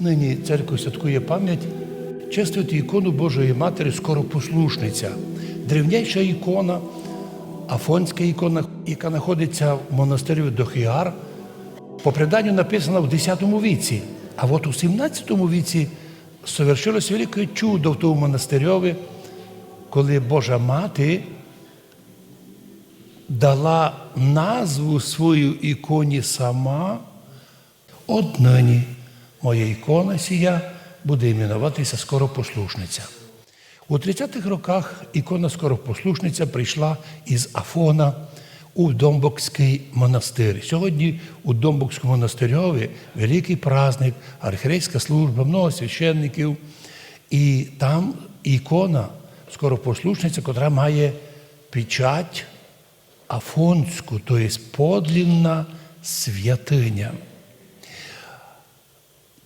Нині церква святкує пам'ять чествувати ікону Божої Матері Скоропослушниця. Древніша ікона, афонська ікона, яка знаходиться в монастирі Дохіар, по преданню написана в X віці. А от у 17 віці совершилось велике чудо в тому монастирьові, коли Божа Мати дала назву свою іконі сама. От нині моя ікона сія буде іменуватися Скоропослушниця. У 30-х роках ікона Скоропослушниця прийшла із Афона у Домбокський монастир. Сьогодні у Домбокському монастирьові великий праздник, архірейська служба, много священників. І там ікона Скоропослушниця, котра має печать афонську, тобто подлінна святиня.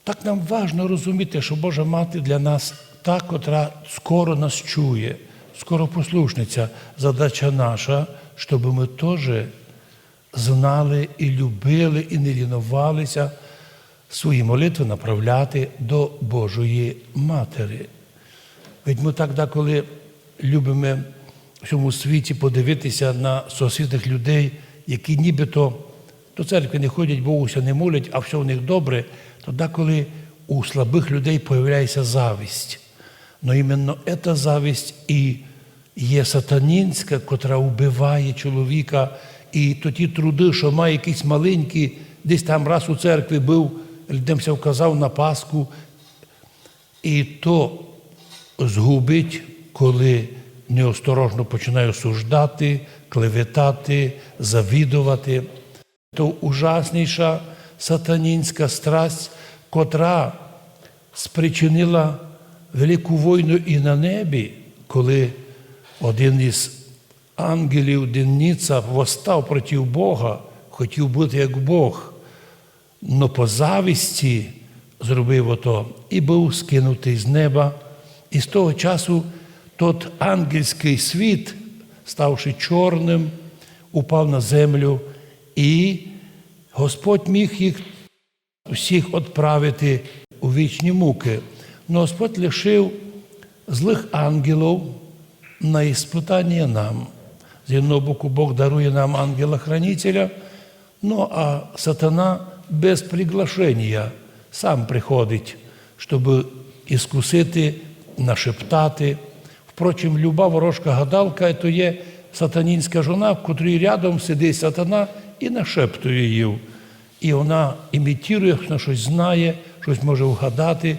Так нам важливо розуміти, що Божа Мати для нас та, котра скоро нас чує, скоро послушниця. Задача наша, щоб ми теж знали і любили, і не лінувалися свої молитви направляти до Божої Матері. Ведь ми так деколи любимо в цьому світі подивитися на сусідних людей, які нібито до церкви не ходять, Богуся не молять, а все у них добре, то деколи у слабих людей появляється завість. Но іменно ця завість і є сатанінська, котра вбиває чоловіка, і то ті труди, що має якісь маленькі, десь там раз у церкві був, людемся вказав на Пасху, і то згубить, коли неосторожно починає осуждати, клеветати, завідувати. То ужасніша сатанінська страсть, котра спричинила велику війну і на небі, коли один із ангелів Денниця восстав проти Бога, хотів бути як Бог, но по завісті зробив ото і був скинутий з неба. І з того часу тот ангельський світ, ставши чорним, упав на землю, і Господь міг їх всіх відправити у вічні муки. Но Господь лишив злих ангелів на іспитання нам. З одного боку, Бог дарує нам ангела-хранителя, ну а сатана без приглашення сам приходить, щоб іскусити, нашептати. Впрочем, люба ворожка гадалка то є сатанінська жона, в котрій рядом сидить сатана і нашептує її. І вона імітує, вона щось знає, щось може вгадати.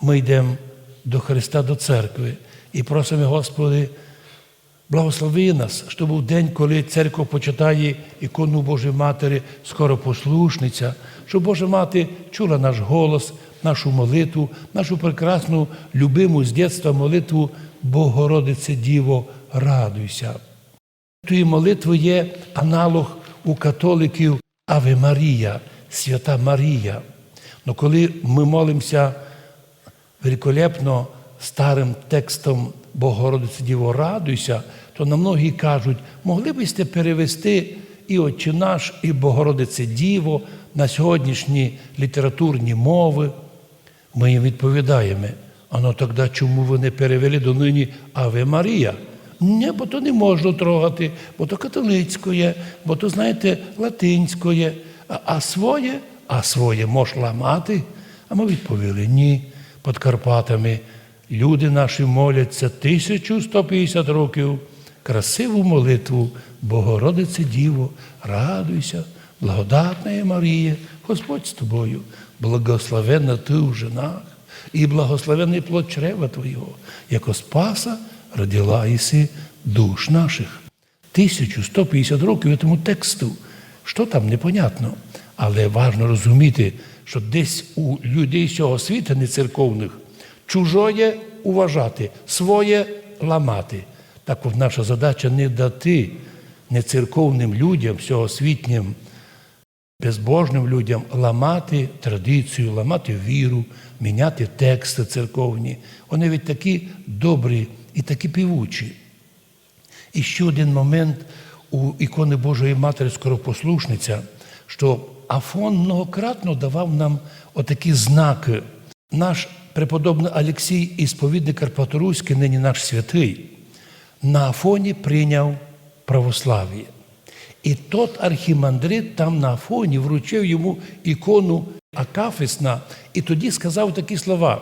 Ми йдемо до Христа, до церкви і просимо, Господи, благослови нас, щоб у день, коли церква почитає ікону Божої Матері, скоро послушниця, щоб Божа Мати чула наш голос, нашу молитву, нашу прекрасну, любиму з дитинства молитву Богородице Діво, радуйся. Тої молитви є аналог у католиків Аве Марія, Свята Марія. Но коли ми молимося великолепно старим текстом Богородице Діво, радуйся, то на многі кажуть, могли б сте перевести і Отче наш, і Богородице Діво на сьогоднішні літературні мови. Ми їм відповідаємо, а ну тоді чому ви не перевели до нині Аве Марія? Ні, бо то не можна трогати, бо то католицькоє, бо то, знаєте, латинськоє, а, а своє, а своє мож ламати. А ми відповіли, ні, під Карпатами. Люди наші моляться 1150 років красиву молитву, Богородице Діво, радуйся, благодатна Марія, Господь з тобою, благословенна ти в женах, і благословенний плод чрева Твого, яко спаса родила іси душ наших. 1150 років цьому тексту. Що там непонятно, але важливо розуміти, що десь у людей цього світу нецерковних чужое уважати, своє ламати. Так от наша задача не дати нецерковним людям, всьогосвітнім, безбожним людям ламати традицію, ламати віру, міняти тексти церковні. Вони від такі добрі і такі півучі. І ще один момент у ікони Божої Матері Скоропослушниця, що Афон многократно давав нам отакі знаки. Наш преподобний Олексій, ісповідник Карпаторуський, нині наш святий, на Афоні прийняв православ'я. І тот архімандрит там на Афоні вручив йому ікону Акафисна, і тоді сказав такі слова: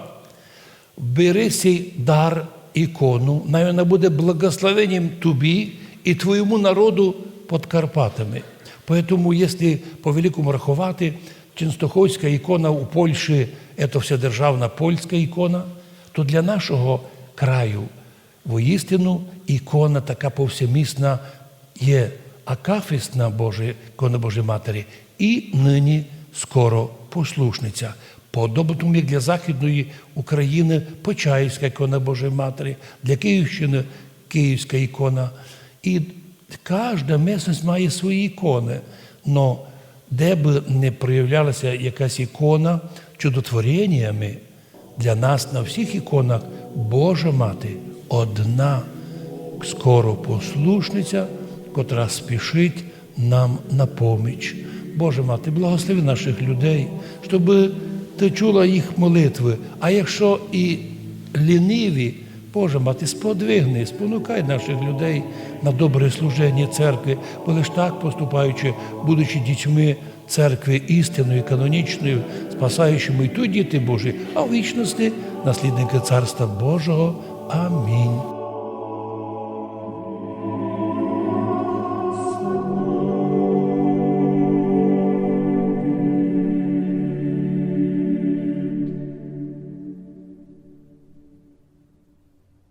бери сей дар ікону, най вона буде благословенням тобі і твоєму народу під Карпатами. Поэтому, якщо по великому рахувати, Ченстоховська ікона у Польщі це вседержавна польська ікона, то для нашого краю воістину ікона така повсемісна є Акафисна Божа, ікона Божої Матері, і нині скоро послушниця. Тому, як для Західної України Почаївська ікона Божої Матері, для Київщини Київська ікона. І кожна місцевість має свої ікони. Но де б не проявлялася якась ікона чудотвореннями, для нас на всіх іконах Божа Мати одна скоро послушниця, котра спішить нам на поміч. Боже мати, благослови наших людей, щоб ти чула їх молитви. А якщо і ліниві, Боже мати, сподвигни, спонукай наших людей на добре служення церкви, бо лиш так поступаючи, будучи дітьми церкви істинною, канонічною, спасаючими і тут діти Божі, а в вічності наслідники Царства Божого. Амінь.